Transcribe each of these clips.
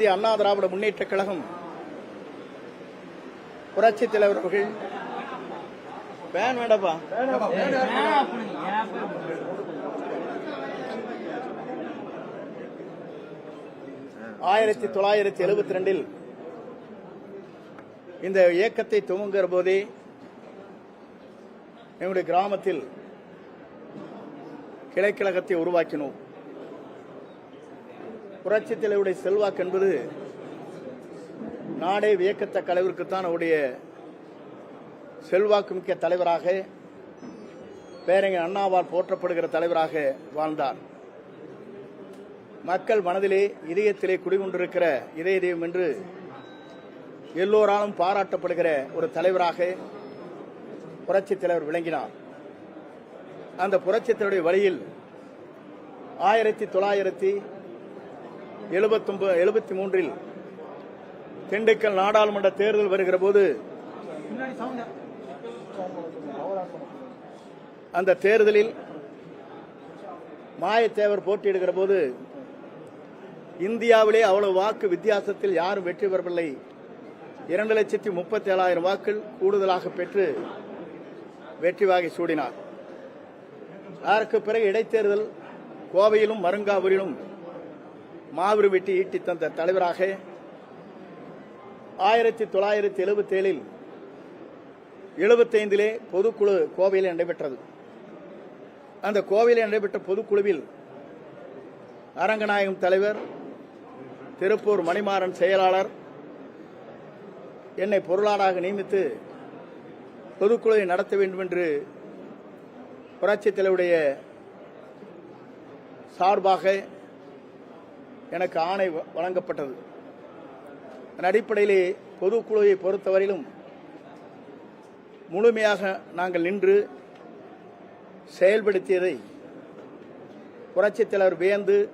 இந்திய அண்ணா திராவிட முன்னேற்ற கழகம் புரட்சி தலைவர் அவர்கள். வேண்டப்பா. ஆயிரத்தி தொள்ளாயிரத்தி எழுபத்தி ரெண்டில் இந்த இயக்கத்தை துவங்குகிற போதே எங்களுடைய கிராமத்தில் கிளைக்கழகத்தை உருவாக்கினோம். புரட்சி தலைவருடைய செல்வாக்கு என்பது நாடே வியக்கத்தக்க அளவிற்குத்தான் அவருடைய செல்வாக்கு மிக்க தலைவராக பேரறிஞர் அண்ணாவால் போற்றப்படுகிற தலைவராக வாழ்ந்தார். மக்கள் மனதிலே இதயத்திலே குடிகொண்டிருக்கிற இதய தெய்வம் என்று எல்லோராலும் பாராட்டப்படுகிற ஒரு தலைவராக புரட்சி தலைவர் விளங்கினார். அந்த புரட்சி தலைவருடைய வழியில் ஆயிரத்தி தொள்ளாயிரத்தி எழுபத்தொன்பது எழுபத்தி மூன்றில் திண்டுக்கல் நாடாளுமன்ற தேர்தல் வருகிற போது அந்த தேர்தலில் மாயத்தேவர் போட்டியிடுகிற போது இந்தியாவிலே அவ்வளவு வாக்கு வித்தியாசத்தில் யாரும் வெற்றி பெறவில்லை. இரண்டு லட்சத்தி முப்பத்தி ஏழாயிரம் வாக்கள் கூடுதலாக பெற்று வெற்றி வாகை சூடினார். அதற்கு பிறகு இடைத்தேர்தல் கோவையிலும் மருங்காவூரிலும் மாபெரும் வெட்டி ஈட்டி தந்த தலைவராக ஆயிரத்தி தொள்ளாயிரத்தி எழுபத்தி ஏழில் எழுபத்தைந்திலே பொதுக்குழு கோவையில் நடைபெற்றது. அந்த கோவையில் நடைபெற்ற பொதுக்குழுவில் அரங்கநாயகம் தலைவர் திருப்பூர் மணிமாறன் செயலாளர் என்னை பொருளாளராக நியமித்து பொதுக்குழுவை நடத்த வேண்டும் என்று புரட்சித் தலைவருடைய சார்பாக எனக்கு ஆணை வ- வழங்கப்பட்டது. அதன் அடிப்படையிலே பொதுக்குழுவை பொறுத்தவரையிலும் முழுமையாக நாங்கள் நின்று செயல்படுத்தியதை புரட்சித் தலைவர் வியந்து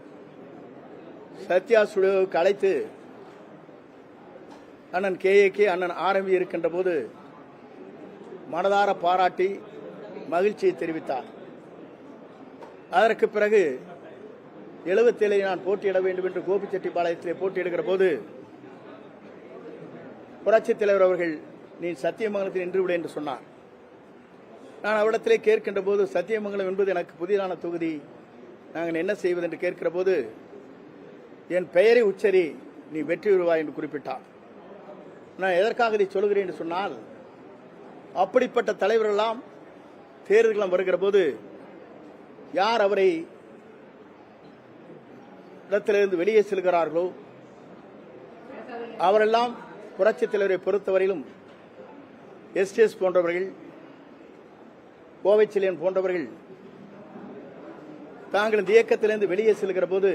சத்யா ஸ்டுடியோவுக்கு அழைத்து அண்ணன் கே ஏ கே அண்ணன் ஆரம்பி இருக்கின்ற போது மனதார பாராட்டி மகிழ்ச்சியை தெரிவித்தார். அதற்கு பிறகு எழுபத்தேழில் நான் போட்டியிட வேண்டும் என்று கோபிச்செட்டிப்பாளையத்திலே போட்டியிடுகிற போது புரட்சித் தலைவர் அவர்கள் நீ சத்தியமங்கலத்தில் நின்று விடு என்று சொன்னார். நான் அவரிடத்திலே கேட்கின்ற போது சத்தியமங்கலம் என்பது எனக்கு புதிதான தொகுதி. நாங்கள் என்ன செய்வது என்று கேட்கிற போது என் பெயரை உச்சரி நீ வெற்றி பெறுவாய் என்று குறிப்பிட்டார். நான் எதற்காக இதை சொல்கிறேன் என்று சொன்னால் அப்படிப்பட்ட தலைவரெல்லாம் தேர்தல்களம் வருகிற போது யார் அவரை இடத்திலிருந்து வெளியே செல்கிறார்களோ அவரெல்லாம் புரட்சித் தலைவரை பொறுத்தவரையிலும் எஸ்டிஎஸ் போன்றவர்கள் கோவைச்சிலியன் போன்றவர்கள் தாங்கள் இந்த இயக்கத்திலிருந்து வெளியே செல்கிற போது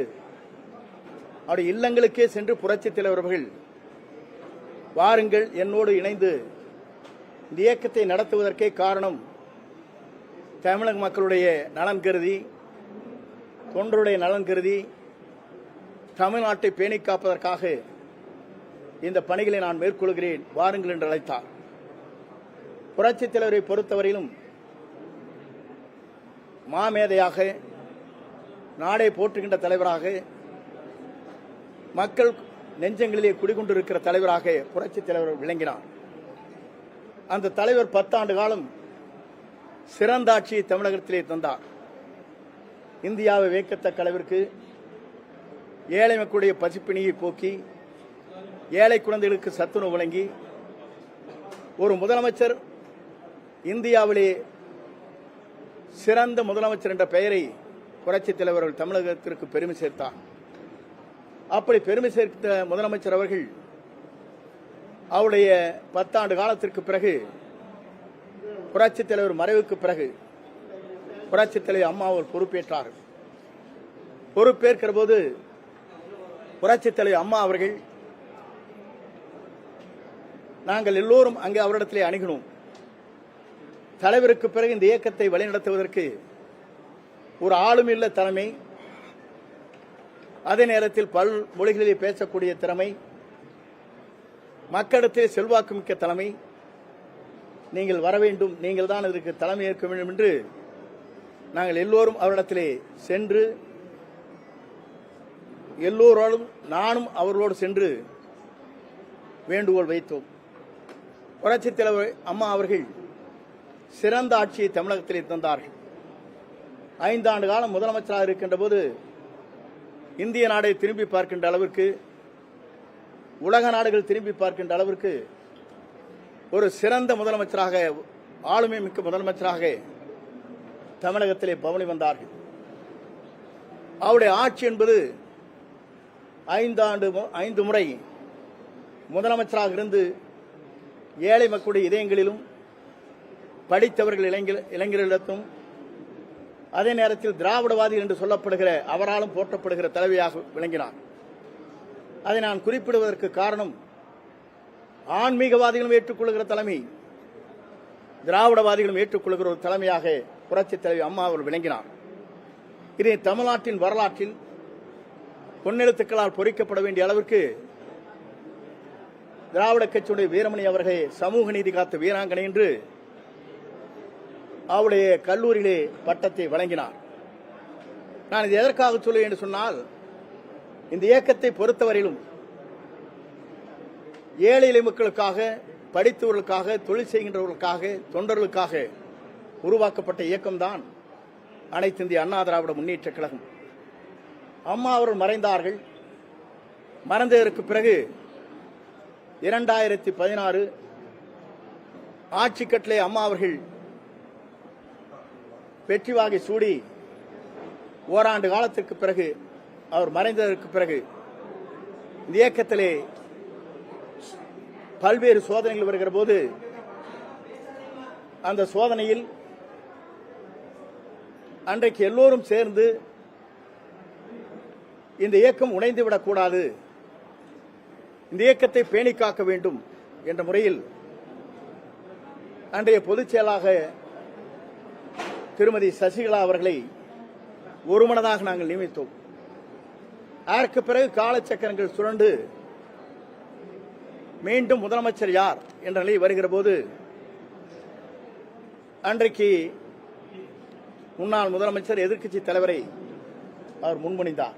அவருடைய இல்லங்களுக்கே சென்று புரட்சித் தலைவர் அவர்கள் வாருங்கள் என்னோடு இணைந்து இந்த இயக்கத்தை நடத்துவதற்கே காரணம் தமிழக மக்களுடைய நலன் கருதி தொண்டருடைய நலன் கருதி தமிழ்நாட்டை பேணி காப்பதற்காக இந்த பணிகளை நான் மேற்கொள்கிறேன். வாருங்கள் என்று அழைத்தார். புரட்சித் தலைவரை பொறுத்தவரையிலும் மாமேதையாக நாடை போற்றுகின்ற தலைவராக மக்கள் நெஞ்சங்களிலே குடிகொண்டிருக்கிற தலைவராக புரட்சித் தலைவர் விளங்கினார். அந்த தலைவர் பத்தாண்டு காலம் சிறந்த ஆட்சியை தமிழகத்திலே தந்தார். இந்தியாவை வேக்கத்தக்க அளவிற்கு ஏழை மக்களுடைய பசிப்பிணியை போக்கி ஏழை குழந்தைகளுக்கு சத்துணவு வழங்கி ஒரு முதலமைச்சர் இந்தியாவிலே சிறந்த முதலமைச்சர் என்ற பெயரை புரட்சித் தலைவர்கள் தமிழகத்திற்கு பெருமை சேர்த்தார் அப்படி பெருமை சேர்த்த முதலமைச்சர் அவர்கள் அவருடைய பத்தாண்டு காலத்திற்கு பிறகு புரட்சித் தலைவர் மறைவுக்கு பிறகு புரட்சித் தலைவர் அம்மா அவர் பொறுப்பேற்றார் பொறுப்பேற்கிற போது புரட்சித் தலைவர் அம்மா அவர்கள் நாங்கள் எல்லோரும் அங்கே அவரிடத்திலே அணுகினோம். தலைவருக்கு பிறகு இந்த இயக்கத்தை வழிநடத்துவதற்கு ஒரு ஆளுமில்ல தலைமை. அதே நேரத்தில் பல் மொழிகளிலே பேசக்கூடிய திறமை. மக்களிடத்தில் செல்வாக்கு மிக்க தலைமை. நீங்கள் வர வேண்டும் நீங்கள் தான் இதற்கு தலைமை ஏற்க வேண்டும் என்று நாங்கள் எல்லோரும் அவரிடத்திலே சென்று எல்லோரோடும் நானும் அவர்களோடு சென்று வேண்டுகோள் வைத்தோம். புரட்சித் தலைவர் அம்மா அவர்கள் சிறந்த ஆட்சியை தமிழகத்திலே தந்தார்கள். ஐந்தாண்டு காலம் முதலமைச்சராக இருக்கின்ற போது இந்திய நாடை திரும்பி பார்க்கின்ற அளவிற்கு உலக நாடுகள் திரும்பி பார்க்கின்ற அளவிற்கு ஒரு சிறந்த முதலமைச்சராக ஆளுமை மிக்க முதலமைச்சராக தமிழகத்திலே பவனி வந்தார்கள். அவருடைய ஆட்சி என்பது ஐந்தாண்டு மு- ஐந்து முறை முதலமைச்சராக இருந்து ஏழை மக்களுடைய இதயங்களிலும் படித்தவர்கள் இளைஞர் இளைஞர்களிடத்தும் அதே நேரத்தில் திராவிடவாதி என்று சொல்லப்படுகிற அவராலும் போற்றப்படுகிற தலைவியாக விளங்கினார். அதை நான் குறிப்பிடுவதற்கு காரணம் ஆன்மீகவாதிகளும் ஏற்றுக்கொள்கிற தலைமை திராவிடவாதிகளும் ஏற்றுக்கொள்கிற ஒரு தலைமையாக புரட்சித் தலைவி அம்மா அவர் விளங்கினார். இது தமிழ்நாட்டின் வரலாற்றில் பொன்னெழுத்துக்களால் பொறிக்கப்பட வேண்டிய அளவிற்கு திராவிட கட்சியுடைய வீரமணி அவர்கள் சமூக நீதி காத்த வீராங்கனை என்று அவருடைய கல்லூரியிலே பட்டத்தை வழங்கினார். நான் இது எதற்காக சொல்லுவேன் என்று சொன்னால் இந்த இயக்கத்தை பொறுத்தவரையிலும் ஏழை எளிய மக்களுக்காக படித்தவர்களுக்காக தொழில் செய்கின்றவர்களுக்காக தொண்டர்களுக்காக உருவாக்கப்பட்ட இயக்கம்தான் அனைத்து இந்திய அண்ணா திராவிட முன்னேற்ற கழகம். அம்மா அவர்கள் மறைந்தார்கள். மறைந்ததற்கு பிறகு இரண்டாயிரத்தி பதினாறு ஆட்சிக்கட்டிலே அம்மா அவர்கள் வெற்றி வாகை சூடி ஓராண்டு காலத்திற்கு பிறகு அவர் மறைந்ததற்கு பிறகு இந்த இயக்கத்திலே பல்வேறு சோதனைகள் வருகிற போது அந்த சோதனையில் அன்றைக்கு எல்லோரும் சேர்ந்து இந்த இயக்கம் உடைந்து விடக்கூடாது. இந்த இயக்கத்தை பேணி காக்க வேண்டும் என்ற முறையில் அன்றைய பொதுச் செயலாக திருமதி சசிகலா அவர்களை ஒருமனதாக நாங்கள் நியமித்தோம். அதற்கு பிறகு காலச்சக்கரங்கள் சுரண்டு மீண்டும் முதலமைச்சர் யார் என்ற நிலை வருகிற போது அன்றைக்கு முன்னாள் முதலமைச்சர் எதிர்க்கட்சி தலைவரை அவர் முன்மொழிந்தார்.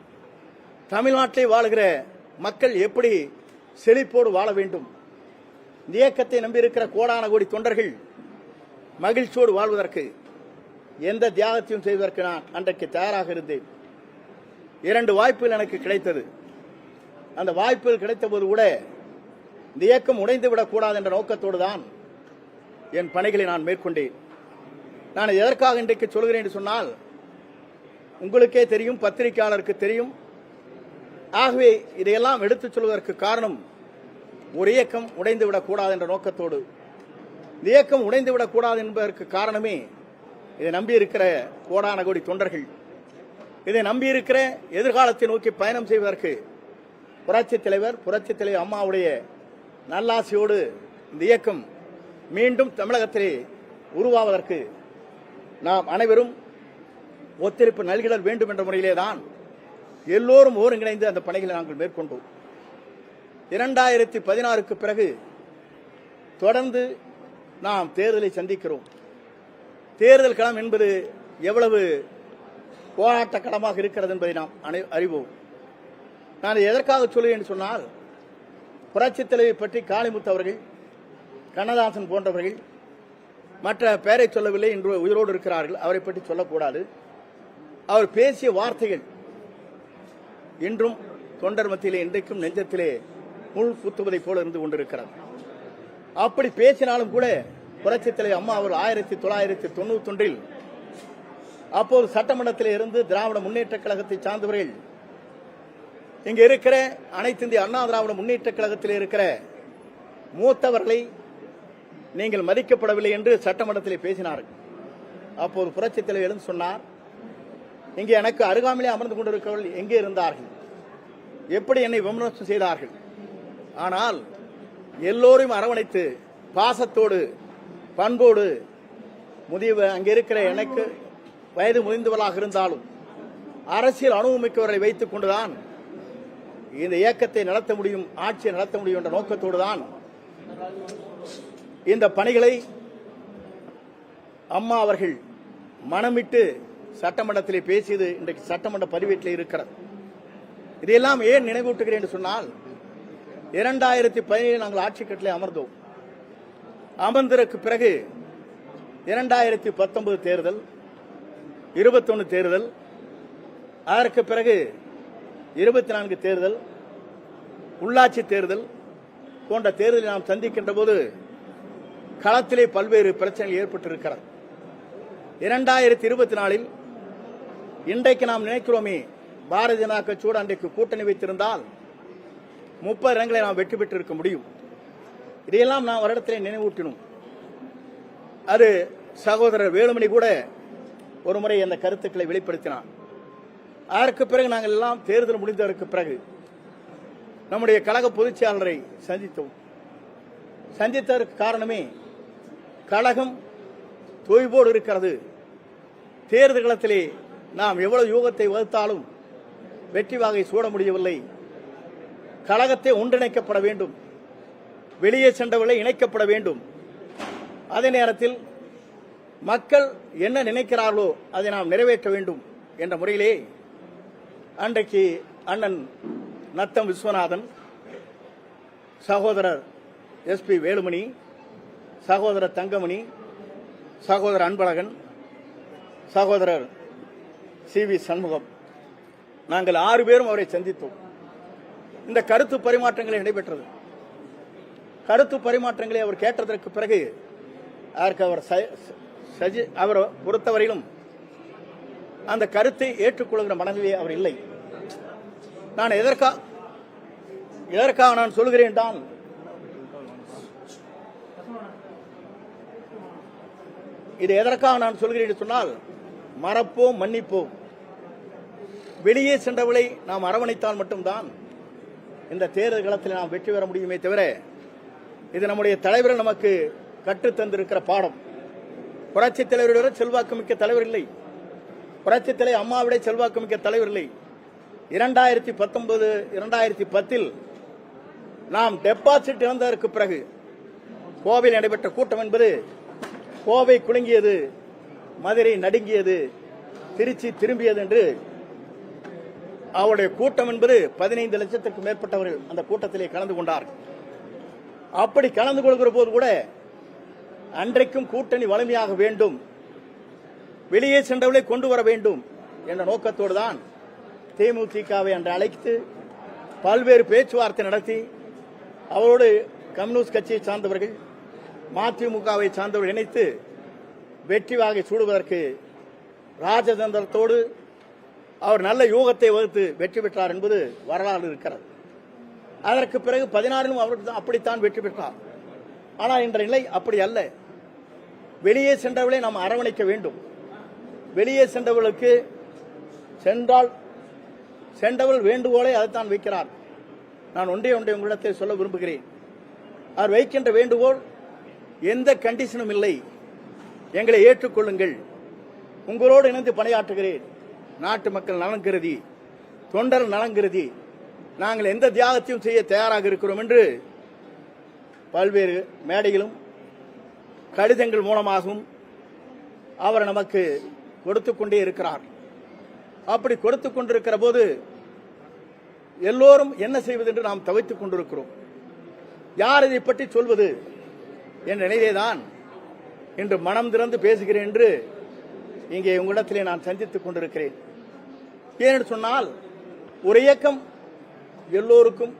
தமிழ்நாட்டிலே வாழ்கிற மக்கள் எப்படி செழிப்போடு வாழ வேண்டும்? இந்த இயக்கத்தை நம்பியிருக்கிற கோடான கோடி தொண்டர்கள் மகிழ்ச்சியோடு வாழ்வதற்கு எந்த தியாகத்தையும் செய்வதற்கு நான் அன்றைக்கு தயாராக இருந்தேன். இரண்டு வாய்ப்புகள் எனக்கு கிடைத்தது. அந்த வாய்ப்புகள் கிடைத்தபோது கூட இந்த இயக்கம் உடைந்து விடக்கூடாது என்ற நோக்கத்தோடு தான் என் பணிகளை நான் மேற்கொண்டேன். நான் எதற்காக இன்றைக்கு சொல்கிறேன் என்று சொன்னால் உங்களுக்கே தெரியும் பத்திரிகையாளருக்கு தெரியும் ஆகவே இதையெல்லாம் எடுத்துச் சொல்வதற்கு காரணம் ஒரு இயக்கம் உடைந்துவிடக்கூடாது என்ற நோக்கத்தோடு. இந்த இயக்கம் உடைந்து விடக்கூடாது என்பதற்கு காரணமே இதை நம்பியிருக்கிற கோடான கோடி தொண்டர்கள். இதை நம்பியிருக்கிற எதிர்காலத்தை நோக்கி பயணம் செய்வதற்கு புரட்சித் தலைவர் புரட்சித் தலைவர் அம்மாவுடைய நல்லாசையோடு இந்த இயக்கம் மீண்டும் தமிழகத்திலே உருவாவதற்கு நாம் அனைவரும் ஒத்துழைப்பு நல்கிடல் வேண்டும் என்ற முறையிலே தான் எல்லோரும் ஒருங்கிணைந்து அந்த பணிகளை நாங்கள் மேற்கொண்டோம். இரண்டாயிரத்தி பதினாறுக்கு பிறகு தொடர்ந்து நாம் தேர்தலை சந்திக்கிறோம். தேர்தல் களம் என்பது எவ்வளவு போராட்ட களமாக இருக்கிறது என்பதை நாம் அறிவோம். நான் எதற்காக சொல்லுவேன் என்று சொன்னால் புரட்சித் தலைவை பற்றி காளிமுத்து அவர்கள் கண்ணதாசன் போன்றவர்கள் மற்ற பெயரை சொல்லவில்லை என்று உயிரோடு இருக்கிறார்கள். அவரை பற்றி சொல்லக்கூடாது. அவர் பேசிய வார்த்தைகள் இன்றும் தொண்டர் மத்தியிலே இன்றைக்கும் நெஞ்சத்திலே முள் குத்துவதை போல இருந்து கொண்டிருக்கிறது. அப்படி பேசினாலும் கூட புரட்சித்தலை அம்மா அவர் ஆயிரத்தி தொள்ளாயிரத்தி தொண்ணூத்தி ஒன்றில் அப்போது சட்டமன்றத்தில் இருந்து திராவிட முன்னேற்ற கழகத்தை சார்ந்தவர்கள் இங்கே இருக்கிற அனைத்து இந்திய அண்ணா திராவிட முன்னேற்ற கழகத்தில் இருக்கிற மூத்தவர்களை நீங்கள் மதிக்கப்படவில்லை என்று சட்டமன்றத்தில் பேசினார்கள். அப்போது புரட்சித் தலைவர் எழுந்து சொன்னார் இங்கே எனக்கு அருகாமையிலே அமர்ந்து கொண்டிருக்கிறவர்கள் எங்கே இருந்தார்கள்? எப்படி என்னை விமர்சனம் செய்தார்கள்? ஆனால் எல்லோரையும் அரவணைத்து பாசத்தோடு பண்போடு முதிய அங்கே இருக்கிற எனக்கு வயது முதிந்தவர்களாக இருந்தாலும் அரசியல் அனுபவமிக்கவர்களை வைத்துக் கொண்டுதான் இந்த இயக்கத்தை நடத்த முடியும் ஆட்சியை நடத்த முடியும் என்ற நோக்கத்தோடு தான் இந்த பணிகளை அம்மா அவர்கள் மனமிட்டு சட்டமன்றத்திலே பேசியது இன்றைக்கு சட்டமன்ற பதிவேட்டில் இருக்கிறது. இதையெல்லாம் ஏன் நினைவூட்டுகிறேன் என்று சொன்னால் இரண்டாயிரத்தி பதினேழு நாங்கள் ஆட்சி கட்டளை அமர்ந்தோம். அமர்ந்ததற்கு பிறகு இரண்டாயிரத்தி பத்தொன்பது தேர்தல் இருபத்தொன்னு தேர்தல் அதற்கு பிறகு இருபத்தி நான்கு தேர்தல் உள்ளாட்சி தேர்தல் போன்ற தேர்தலை நாம் சந்திக்கின்ற போது களத்திலே பல்வேறு பிரச்சனைகள் ஏற்பட்டிருக்கிறது. இரண்டாயிரத்தி இருபத்தி நாலில் இன்றைக்கு நாம் நினைக்கிறோமே பாரதிய ஜனதா கட்சியோடு அன்றைக்கு கூட்டணி வைத்திருந்தால் முப்பது இடங்களை நாம் வெற்றி பெற்றிருக்க முடியும். இதையெல்லாம் நாம் வருடத்திலே நினைவூட்டினோம். அது சகோதரர் வேலுமணி கூட ஒரு முறை அந்த கருத்துக்களை வெளிப்படுத்தினார். அதற்கு பிறகு நாங்கள் எல்லாம் தேர்தல் முடிந்ததற்கு பிறகு நம்முடைய கழக பொதுச்செயலரை சந்தித்தோம். சந்தித்ததற்கு காரணமே கழகம் தொய்வோடு இருக்கிறது. தேர்தல் களத்திலே நாம் எவ்வளவு யூகத்தை வகுத்தாலும் வெற்றி வாகை சூட முடியவில்லை. கழகத்தை ஒன்றிணைக்கப்பட வேண்டும். வெளியே சென்றவர்களை இணைக்கப்பட வேண்டும். அதே நேரத்தில் மக்கள் என்ன நினைக்கிறார்களோ அதை நாம் நிறைவேற்ற வேண்டும் என்ற முறையிலே அன்றைக்கு அண்ணன் நத்தம் விஸ்வநாதன் சகோதரர் எஸ்பி வேலுமணி சகோதரர் தங்கமணி சகோதரர் அன்பழகன் சகோதரர் சி வி சண்முகம். நாங்கள் ஆறு பேரும் அவரை சந்தித்தோம். இந்த கருத்து பரிமாற்றங்கள் நடைபெற்றது. கருத்து பரிமாற்றங்களை அவர் கேட்டதற்கு பிறகு அதற்கு அவர் ச- சஜி அவர் பொறுத்தவரையிலும் அந்த கருத்தை ஏற்றுக்கொள்கிற மனநிலை அவர் இல்லை. நான் எதற்கா எதற்காக நான் சொல்கிறேன் தான் இது எதற்காக நான் சொல்கிறேன் என்று சொன்னால் மறப்போம் மன்னிப்போம். வெளியே சென்றவளை நாம் அரவணைத்தால் மட்டும்தான் இந்த தேர்தல் களத்தில் நாம் வெற்றி பெற முடியுமே தவிர இது நம்முடைய தலைவர் நமக்கு கற்றுத் தந்திருக்கிற பாடம். புரட்சித் தலைவரை விட செல்வாக்கு மிக்க தலைவர் இல்லை. புரட்சித் தலைவர் அம்மாவிட செல்வாக்கு மிக்க தலைவர் இல்லை. இரண்டாயிரத்தி பத்தொன்பது இரண்டாயிரத்தி பத்தில் நாம் டெபாசிட் இழந்ததற்கு பிறகு கோவையில் நடைபெற்ற கூட்டம் என்பது கோவை குலுங்கியது. மதுரை நடுங்கியது திருச்சி திரும்பியது என்று அவருடைய கூட்டம் என்பது பதினைந்து லட்சத்திற்கும் மேற்பட்டவர்கள் அந்த கூட்டத்திலே கலந்து கொண்டார்கள் அப்படி கலந்து கொள்கிற போது கூட அன்றைக்கும் கூட்டணி வலிமையாக வேண்டும் வெளியே சென்றவர்களை கொண்டு வர வேண்டும் என்ற நோக்கத்தோடு தான் தேமுதிகவை அன்று அழைத்து பல்வேறு பேச்சுவார்த்தை நடத்தி அவரோடு கம்யூனிஸ்ட் கட்சியை சார்ந்தவர்கள் மதிமுகவை சார்ந்தவர்கள் இணைத்து வெற்றி வாகை சூடுவதற்கு ராஜதந்திரத்தோடு அவர் நல்ல யூகத்தை வகுத்து வெற்றி பெற்றார் என்பது வரலாறு இருக்கிறது. அதற்கு பிறகு பதினாறிலும் அவர் தான் அப்படித்தான் வெற்றி பெற்றார். ஆனால் இன்ற நிலை அப்படி அல்ல. வெளியே சென்றவர்களை நாம் அரவணைக்க வேண்டும். வெளியே சென்றவர்களுக்கு சென்றால் சென்றவர்கள் வேண்டுகோளை அதைத்தான் வைக்கிறார். நான் ஒன்றே ஒன்றை உங்களிடத்தை சொல்ல விரும்புகிறேன். அவர் வைக்கின்ற வேண்டுகோள் எந்த கண்டிஷனும் இல்லை. எங்களை ஏற்றுக்கொள்ளுங்கள். உங்களோடு இணைந்து பணியாற்றுகிறேன். நாட்டு மக்கள் நலன் கருதி தொண்டர் நலன் கருதி நாங்கள் எந்த தியாகத்தையும் செய்ய தயாராக இருக்கிறோம் என்று பல்வேறு மேடையிலும் கடிதங்கள் மூலமாகவும் அவர் நமக்கு கொடுத்து கொண்டே இருக்கிறார். அப்படி கொடுத்து கொண்டிருக்கிற போது எல்லோரும் என்ன செய்வது என்று நாம் தவித்துக் கொண்டிருக்கிறோம். யார் இதை பற்றி சொல்வது என்ற நிலையிலேதான் இன்று மனம் திறந்து பேசுகிறேன் என்று இங்கே உங்களிடத்திலே நான் சந்தித்துக் கொண்டிருக்கிறேன். ஏனென்று சொன்னால் ஒரு இயக்கம் எல்லோருக்கும்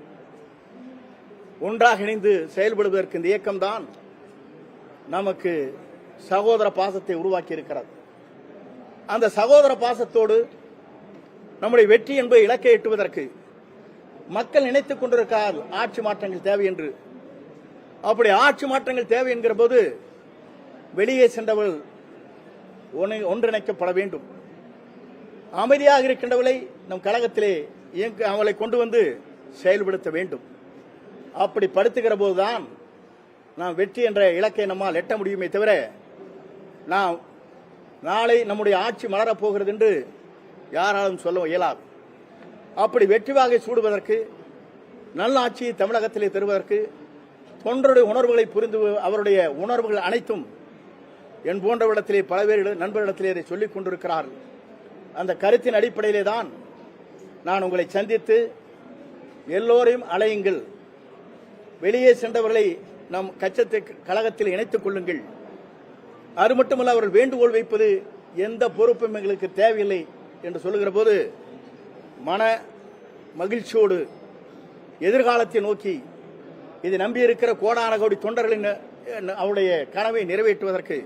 ஒன்றாக இணைந்து செயல்படுவதற்கு இந்த இயக்கம்தான் நமக்கு சகோதர பாசத்தை உருவாக்கி இருக்கிறது அந்த சகோதர பாசத்தோடு நம்முடைய வெற்றி என்பது இலக்கை எட்டுவதற்கு மக்கள் நினைத்துக் கொண்டிருக்கிறார் ஆட்சி மாற்றங்கள் தேவை என்று. அப்படி ஆட்சி மாற்றங்கள் தேவை என்கிற போது வெளியே சென்றவர்கள் ஒன்றிணைக்கப்பட வேண்டும். அமைதியாக இருக்கின்றவர்களை நம் கழகத்திலே இயங்க அவளை கொண்டு வந்து செயல்படுத்த வேண்டும். அப்படி படுத்துகிற போதுதான் நாம் வெற்றி என்ற இலக்கை நம்மால் எட்ட முடியுமே தவிர நாம் நாளை நம்முடைய ஆட்சி மலரப் போகிறது என்று யாராலும் சொல்ல இயலாது. அப்படி வெற்றி வாகை சூடுவதற்கு நல்ல ஆட்சியை தமிழகத்திலே தருவதற்கு தொண்டருடைய உணர்வுகளை புரிந்து அவருடைய உணர்வுகள் அனைத்தும் என் போன்றவிடத்திலே பல பேர் நண்பர்களிடத்திலே இதை சொல்லிக் கொண்டிருக்கிறார்கள் அந்த கருத்தின் அடிப்படையிலே தான் நான் உங்களை சந்தித்து எல்லோரையும் அலையுங்கள் வெளியே சென்றவர்களை நம் கச்சத்தை கழகத்தில் இணைத்துக் கொள்ளுங்கள். அது மட்டுமல்ல அவர்கள் வேண்டுகோள் வைப்பது எந்த பொறுப்பும் எங்களுக்கு தேவையில்லை என்று சொல்லுகிற போது மன மகிழ்ச்சியோடு எதிர்காலத்தை நோக்கி இது நம்பியிருக்கிற கோடான கோடி தொண்டர்களின் அவருடைய கனவை நிறைவேற்றுவதற்கு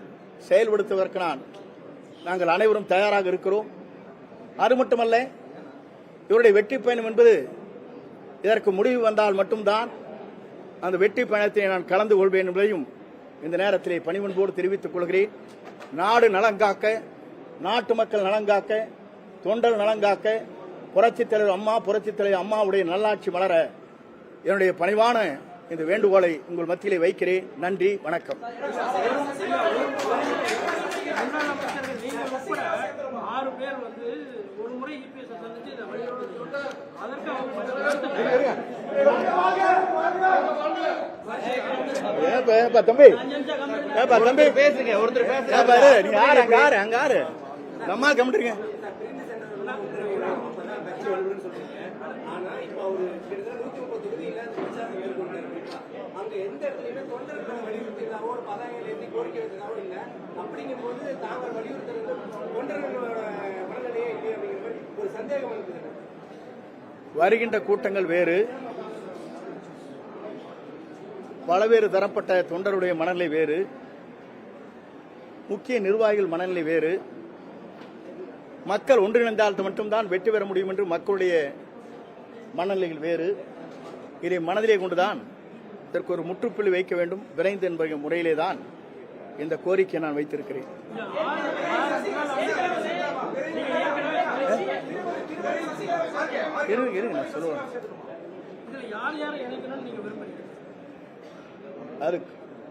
செயல்படுத்துவதற்கு நான் நாங்கள் அனைவரும் தயாராக இருக்கிறோம். அது மட்டுமல்ல இவருடைய வெற்றி பயணம் என்பது இதற்கு முடிவு வந்தால் மட்டும்தான் அந்த வெற்றி பயணத்தை நான் கலந்து கொள்வேன் என்பதையும் இந்த நேரத்திலே பணிவன்போடு தெரிவித்துக் கொள்கிறேன். நாடு நலங்காக்க நாட்டு மக்கள் நலங்காக்க தொண்டர் நலங்காக்க புரட்சித் தலைவர் அம்மா புரட்சித் தலைவர் அம்மாவுடைய நல்லாட்சி மலர என்னுடைய பணிவான இந்த வேண்டுகோளை உங்கள் மத்தியிலே வைக்கிறேன். நன்றி வணக்கம். ஆறு தம்பி. தம்பி. பேசுங்க ஒருத்தர் பேசுங்க. நீங்க யாரு அங்க யாரு அங்க யாரு நம்ம கம்பிட்டுருங்க அங்க எந்த இடத்துலயுமே தொண்டர்களை வலியுறுத்தினாவோ ஒரு பதாகைகள் ஏற்றி கோரிக்கை வைத்ததாவோ இல்ல அப்படிங்கும்போது தாங்கள் வலியுறுத்துறது தொண்டர்களோட மனநிலையே இல்லை அப்படிங்கிற மாதிரி ஒரு சந்தேகம் வருகின்ற கூட்டங்கள் வேறு. பலவேறு தரப்பட்ட தொண்டருடைய மனநிலை வேறு. முக்கிய நிர்வாகிகள் மனநிலை வேறு. மக்கள் ஒன்றிணைந்தால் மட்டும்தான் வெற்றி பெற முடியும் என்று மக்களுடைய மனநிலைகள் வேறு. இதை மனதிலே கொண்டுதான் இதற்கு ஒரு முற்றுப்புள்ளி வைக்க வேண்டும். விரைந்து என்பது முறையிலே தான் இந்த கோரிக்கையை நான் வைத்திருக்கிறேன். இருங்க இருங்க நான் சொல்லுவேன் அது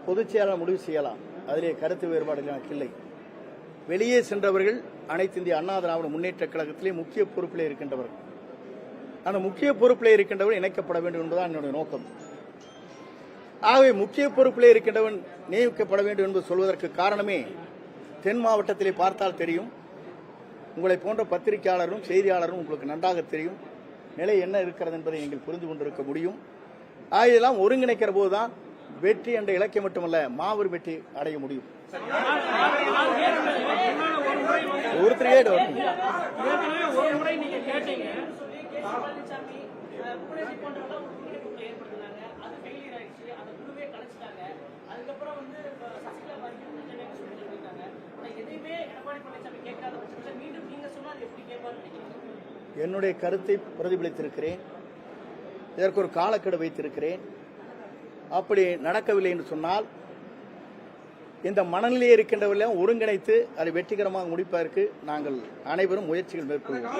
பொதுச் செயலாளர் முடிவு செய்யலாம். அதிலே கருத்து வேறுபாடு எனக்கு இல்லை. வெளியே சென்றவர்கள் அனைத்து இந்திய அண்ணா திராவிட முன்னேற்ற கழகத்திலே முக்கிய பொறுப்பிலே இருக்கின்றவர்கள். அந்த முக்கிய பொறுப்பிலே இருக்கின்றவர் இணைக்கப்பட வேண்டும் என்பதுதான் என்னுடைய நோக்கம். ஆகவே முக்கிய பொறுப்பிலே இருக்கின்றவன் நியமிக்கப்பட வேண்டும் என்று சொல்வதற்கு காரணமே தென் மாவட்டத்திலே பார்த்தால் தெரியும். உங்களை போன்ற பத்திரிகையாளரும் செய்தியாளரும் உங்களுக்கு நன்றாக தெரியும். நிலை என்ன இருக்கிறது என்பதை நீங்கள் புரிந்து கொண்டிருக்க முடியும். ஆகையெல்லாம் ஒருங்கிணைக்கிற போதுதான் வெற்றி என்ற இலக்கியம் மட்டுமல்ல மாபெரும் வெற்றி அடைய முடியும். ஒருத்தரையே டவுட் இல்லை. ஏற்கனவே ஒரு முறை நீங்க கேட்டீங்க பழனிசாமி புனேஜி போன்றவங்க ஒரு குழு குழு ஏற்படுத்தினாங்க அது ஃபெயிலியர் ஆயிடுச்சு அந்த குழுவே கலைச்சிட்டாங்க. அதுக்கப்புறம் வந்து சசிகலா பாதிக்கு பிரச்சனைன்னு சொல்லிட்டு இருக்காங்க? ஆனா எதையுமே எடப்பாடி பழனிசாமி கேட்காத பட்சத்தில் மீண்டும் நீங்க சொன்னால் அது எப்படி கேட்பாருன்னு நினைக்கிறீங்க? என்னுடைய கருத்தை பிரதிபலித்திருக்கிறேன். இதற்கு ஒரு காலக்கெடு வைத்திருக்கிறேன். அப்படி நடக்கவில்லை என்று சொன்னால் இந்த மனநிலையை இருக்கின்றவர்களையும் ஒருங்கிணைத்து அதை வெற்றிகரமாக முடிப்பதற்கு நாங்கள் அனைவரும் முயற்சிகள் மேற்கொள்வோம்.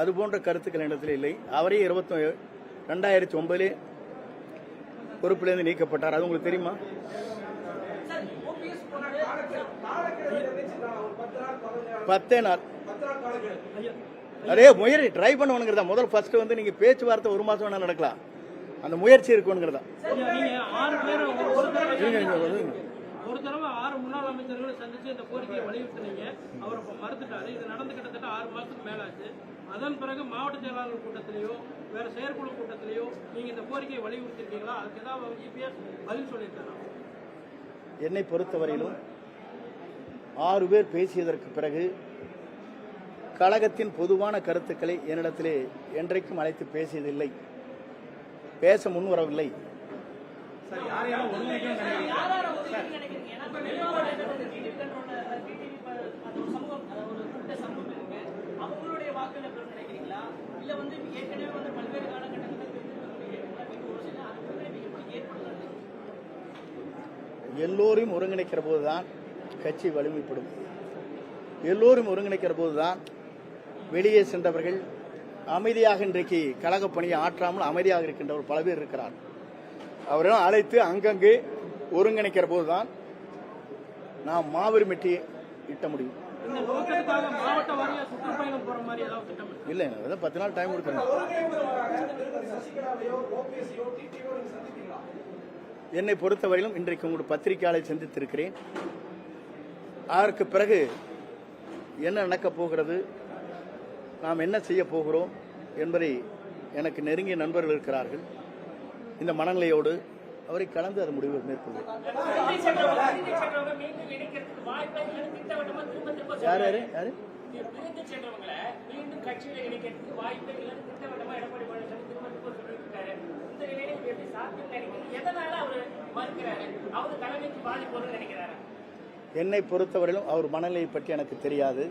அது போன்ற கருத்துக்கள் இடத்தில் இல்லை. அவரே இருபத்தி ரெண்டாயிரத்தி ஒன்பதிலே பொறுப்பிலிருந்து நீக்கப்பட்டார். அது உங்களுக்கு தெரியுமா? பத்தே நாள். அதே முயற்சி ட்ரை பண்ணுவனுங்கிறதா. முதல் ஃபர்ஸ்ட் வந்து நீங்க பேச்சுவார்த்தை ஒரு மாசம் வேணா நடக்கலாம். அந்த முயற்சி இருக்குங்கிறதா. ஒரு தடவை ஆறு முன்னாள் அமைச்சர்களை சந்திச்சு இந்த கோரிக்கையை வலியுறுத்தினீங்க. அவர் இப்ப மறுத்துட்டாரு. இது நடந்து கிட்டத்தட்ட ஆறு மாசத்துக்கு மேலாச்சு. அதன் பிறகு மாவட்ட செயலாளர் கூட்டத்திலேயோ வேற செயற்குழு கூட்டத்திலேயோ நீங்க இந்த கோரிக்கையை வலியுறுத்திருக்கீங்களா? அதுக்கு ஏதாவது இபிஎஸ் பதில் சொல்லியிருக்காரா? என்னை பொறுத்தவரையிலும் ஆறு பேர் பேசியதற்கு பிறகு கழகத்தின் பொதுவான கருத்துக்களை என்னிடத்திலே என்றைக்கும் அழைத்து பேசியதில்லை பேச முன்வரவில்லை எல்லோரையும் ஒருங்கிணைக்கிற போதுதான் கட்சி வலிமைப்படும். எல்லோரும் ஒருங்கிணைக்கிற போதுதான் வெளியே சென்றவர்கள் அமைதியாக இன்றைக்கு கழக பணியை ஆற்றாமல் அமைதியாக இருக்கின்றவர் பல பேர் இருக்கிறார். அவரெல்லாம் அழைத்து அங்கங்கே ஒருங்கிணைக்கிற போதுதான் நாம் மாபெரும் வெற்றியை ஈட்ட முடியும்? இல்லை அதான் பத்து நாள் டைம் கொடுக்குறேன் என்னை பொறுத்தவரையிலும் இன்றைக்கு உங்களுடைய பத்திரிகையாளரை சந்தித்திருக்கிறேன். அதற்கு பிறகு என்ன நடக்கப் போகிறது? நாம் என்ன செய்ய போகிறோம் என்பதை எனக்கு நெருங்கிய நண்பர்கள் இருக்கிறார்கள். இந்த மனநிலையோடு அவரை கலந்து அது முடிவு மேற்கொள்வோம். யார் யாரு? யாரு? எதனால மறுக்கிறாரு? தலைமைக்கு பாதிப்பு நினைக்கிறாரு? என்னை பொறுத்தவரையிலும் அவர் மனநிலையை பற்றி எனக்கு தெரியாது.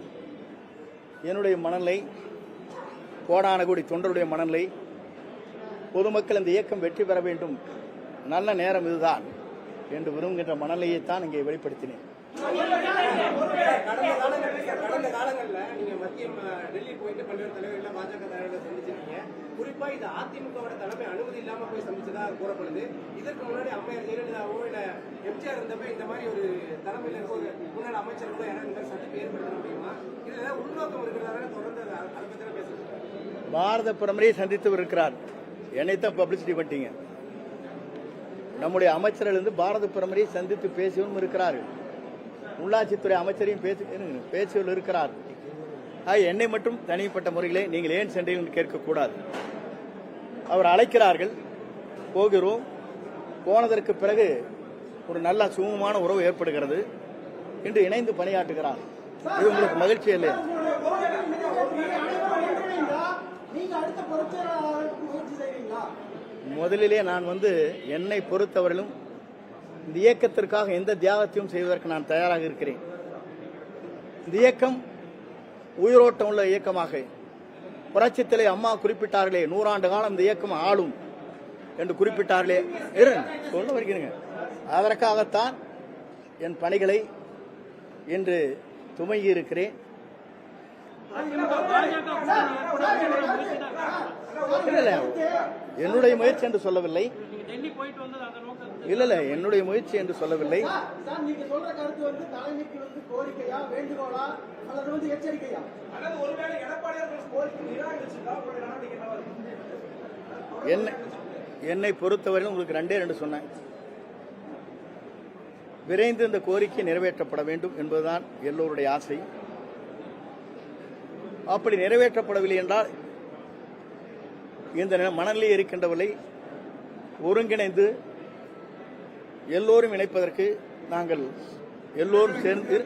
என்னுடைய மனநிலை கோடான கோடி தொண்டருடைய மனநிலை பொதுமக்கள் இந்த இயக்கம் வெற்றி பெற வேண்டும் நல்ல நேரம் இதுதான் என்று விரும்புகின்ற மனநிலையைத்தான் இங்கே வெளிப்படுத்தினேன். கடந்த காலங்களில் கடந்த காலங்களில் நீங்க மத்திய டெல்லி போயிட்டு பல்வேறு தலைவர்கள் பாஜக தலைவர்களை சந்திச்சிருக்கீங்க குறிப்பா இது அதிமுகவோட தலைமை அனுமதி இல்லாம போய் சந்திச்சதா கூறப்படுது இதற்கு முன்னாடி அம்மையார் ஜெயலலிதாவோ இல்ல எம்ஜிஆர் இருந்தப்ப இந்த மாதிரி ஒரு தலைமையில இருக்க ஒரு முன்னாள் அமைச்சர் கூட யாராவது இந்த மாதிரி சந்திப்பு ஏற்படுத்த முடியுமா இதுல ஏதாவது உள்நோக்கம் இருக்கிறதால தொடர்ந்து அதை அதை பத்தி பேசுறேன் பாரத பிரதமரை சந்தித்து இருக்கிறார். என்னைத்தான் பப்ளிசிட்டி பண்ணிட்டீங்க. நம்முடைய அமைச்சர்கள் வந்து பாரத பிரதமரை சந்தித்து பேசியவரும் இருக்கிறார்கள். உள்ளாட்சித்துறை அமைச்சரையும் பேசி பேசியவர் இருக்கிறார். என்னை மட்டும் தனிப்பட்ட முறையிலே நீங்கள் ஏன் சென்றீர்கள் என்று கேட்கக்கூடாது. அவர் அழைக்கிறார்கள் போகிறோம். போனதற்கு பிறகு ஒரு நல்ல சுமூகமான உறவு ஏற்படுகிறது இன்று இணைந்து பணியாற்றுகிறார். இது உங்களுக்கு மகிழ்ச்சி இல்லையா? செய்வீங்களா? முதலிலே நான் வந்து என்னை பொறுத்தவரையிலும் இந்த இயக்கத்திற்காக எந்த தியாகத்தையும் செய்வதற்கு நான் தயாராக இருக்கிறேன். இந்த இயக்கம் உயிரோட்டம் உள்ள இயக்கமாக. புரட்சித்திலே அம்மா குறிப்பிட்டார்களே நூறாண்டு காலம் இந்த இயக்கம் ஆளும் என்று குறிப்பிட்டார்களே. இரு சொல்ல வருகிறேங்க. அதற்காகத்தான் என் பணிகளை இன்று துமங்கி இருக்கிறேன். முயற்சி என்னுடைய முயற்சி என்று சொல்லவில்லை. இல்ல இல்ல என்னுடைய முயற்சி என்று சொல்லவில்லை. என்னை என்னை பொறுத்தவரையில் உங்களுக்கு ரெண்டே ரெண்டு சொன்னேன். விரைந்து இந்த கோரிக்கை நிறைவேற்றப்பட வேண்டும் என்பதுதான் எல்லோருடைய ஆசை. அப்படி நிறைவேற்றப்படவில்லை என்றால் இந்த நில- மணலில் இருக்கின்றவர்களை ஒருங்கிணைந்து எல்லோரும் இணைப்பதற்கு நாங்கள் எல்லோரும் சேர்ந்து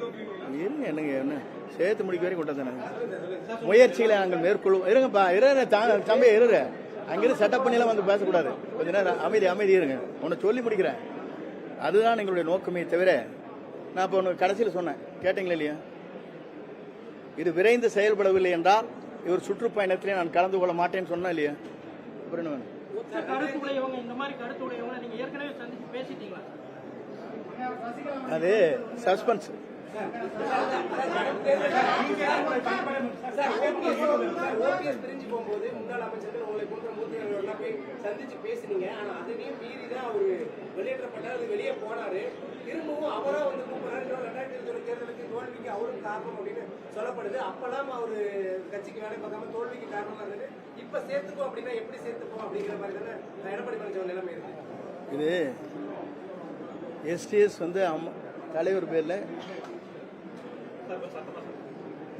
என்னங்க என்ன? சேர்த்து முடிக்க வரைக்கும் கொண்டு முயற்சிகளை நாங்கள் மேற்கொள்வோம். இருங்கப்பா இருங்க தம்பி இருங்க. அங்கிருந்து செட்டப் பண்ணிலாம் வந்து பேசக்கூடாது. கொஞ்ச நேரம் அமைதி அமைதி இருங்க. உன்னை சொல்லி முடிக்கிறேன். அதுதான் எங்களுடைய நோக்கமே தவிர நான் இப்போ ஒன்று கடைசியில் சொன்னேன். கேட்டீங்களா இல்லையா? இது விரைந்து செயல்படவில்லை என்றால் இவர் சுற்றுப்பயணத்திலே நான் கலந்து கொள்ள மாட்டேன்னு சொன்னேன் இல்லையா? அப்புறம் என்ன வேணும்? கருத்து உடையவங்க இந்த மாதிரி கருத்து உடையவங்க நீங்க ஏற்கனவே சந்திச்சு பேசிட்டீங்களா? அது சஸ்பென்ஸ். ஓபிஎஸ் பிரிஞ்சு போகும்போது முன்னாள் அமைச்சர்கள் உங்களை போன்ற மூத்தவர்கள் எல்லாம் போய் சந்திச்சு பேசுனீங்க ஆனா அதையும் மீறி தான் அவரு வெளியேற்றப்பட்டார் அது வெளியே போனாரு திரும்பவும் அவரா வந்து கூப்பிடுறாரு ரெண்டாயிரத்தி இருபது தேர்தலுக்கு தோல்விக்கு அவரும் காரணம் அப்படின்னு சொல்லப்படுது. அப்பெல்லாம் அவரு கட்சிக்கு வேலை பார்க்காம தோல்விக்கு காரணமா இருந்தது. இப்ப சேர்த்துப்போம் அப்படின்னா எப்படி சேர்த்துப்போம் அப்படிங்கிற மாதிரி தானே எடப்பாடி பழனிசாமி நிலைமை இருக்கு. இது எஸ்டிஎஸ் வந்து தலைவர் பேர்ல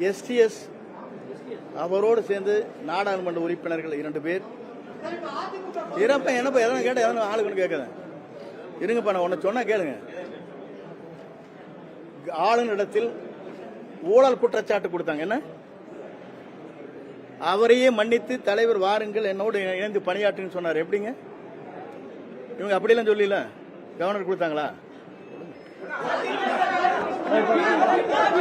எஸ்டிஎஸ் அவரோடு சேர்ந்து நாடாளுமன்ற உறுப்பினர்கள் இரண்டு பேர். இருப்ப என்னப்பா எதனா கேட்ட எதனா ஆளுக்குன்னு கேட்குறேன் இருங்கப்பா நான் உன்னை சொன்னா கேளுங்க. ஆளுநரிடத்தில் ஊழல் குற்றச்சாட்டு கொடுத்தாங்க. என்ன? அவரையே மன்னித்து தலைவர் வாருங்கள் என்னோடு இணைந்து பணியாற்றுன்னு சொன்னார். எப்படிங்க? இவங்க அப்படியெல்லாம் சொல்லல. கவர்னர் கொடுத்தாங்களா?